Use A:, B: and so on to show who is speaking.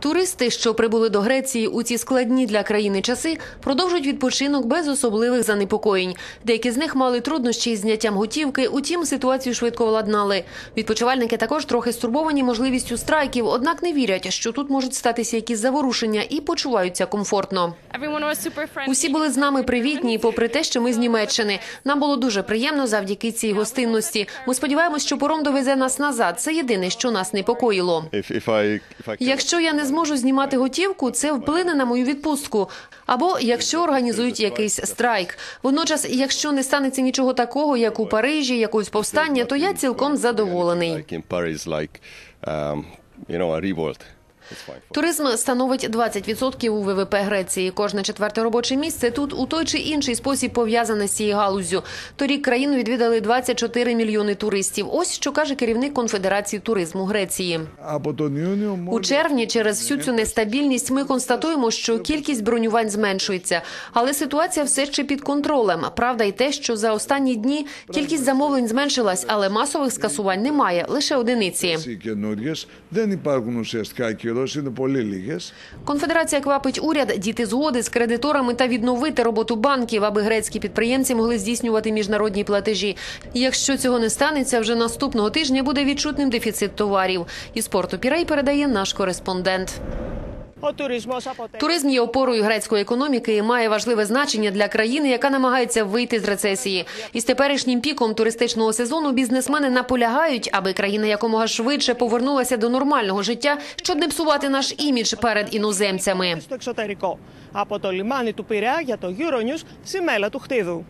A: Туристи, що прибули до Греції у ці складні для країни часи, продовжують відпочинок без особливих занепокоєнь. Деякі з них мали труднощі із зняттям готівки, утім ситуацію швидко владнали. Відпочивальники також трохи стурбовані можливістю страйків, однак не вірять, що тут можуть статися якісь заворушення і почуваються комфортно. Усі були з нами привітні, попри те, що ми з Німеччини. Нам було дуже приємно завдяки цій гостинності. Ми сподіваємось, що пором довезе нас назад. Це єдине, що нас непокоїло. Якщо я не зможу знімати готівку, це вплине на мою відпустку. Або якщо організують якийсь страйк. Водночас, якщо не станеться нічого такого, як у Парижі, якогось повстання, то я цілком задоволений. Туризм становить 20% у ВВП Греції. Кожне четверте робоче місце тут у той чи інший спосіб пов'язане з цією галузю. Торік країну відвідали 24 мільйони туристів. Ось що каже керівник конфедерації туризму Греції. у червні через всю цю нестабільність ми констатуємо, що кількість бронювань зменшується, але ситуація все ще під контролем. Правда, й те, що за останні дні кількість замовлень зменшилась, але масових скасувань немає лише одиниці.
B: οι καινούριε δεν υπάρχουν ουσιαστικά ακυρώσει, είναι πολύ λίγε.
A: Конфедерація квапить уряд діти згоди з кредиторами та відновити роботу банків, аби грецькі підприємці могли здійснювати міжнародні платежі. І Якщо цього не станеться, вже наступного тижня буде відчутним дефіцит товарів. Із порту Пірей передає наш кореспондент.
C: Ο τουρισμός αποτελεί
A: Туризм є опорою грецької економіки і має важливе значення для країни, яка намагається вийти з рецесії. Із теперішнім піком туристичного сезону бізнесмени наполягають, аби країна якомога швидше повернулася до нормального життя, щоб не псувати наш імідж перед іноземцями.
C: στο εξωτερικό. Από το λιμάνι του Πειραιά για το Euronews, Σιμέλα του Χτίδου.